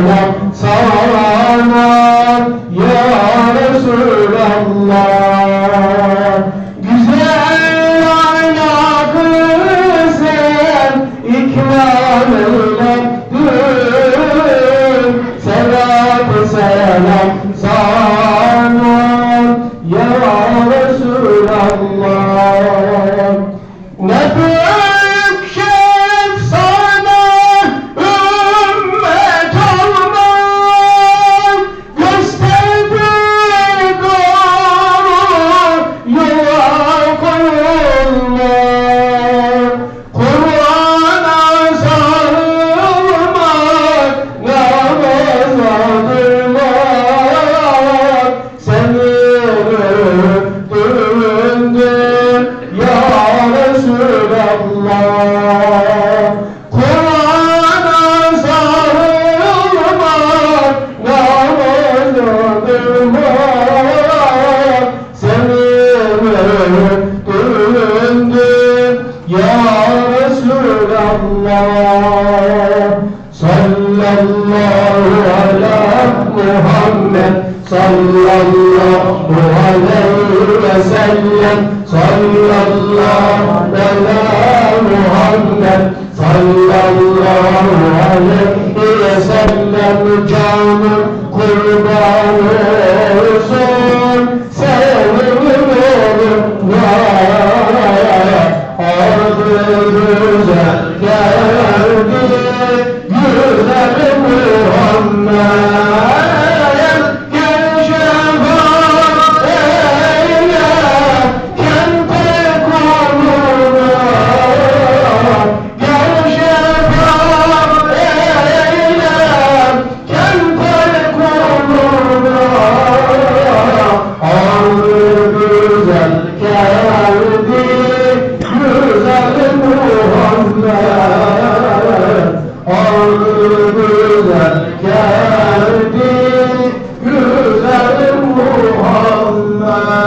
selam sana ya Resulallah. Muhammed sallallahu aleyhi ve sellem. Sallallahu ala Muhammed sallallahu aleyhi ve sellem. Canı kurbanı ömrüne geldi güzel Muhammed.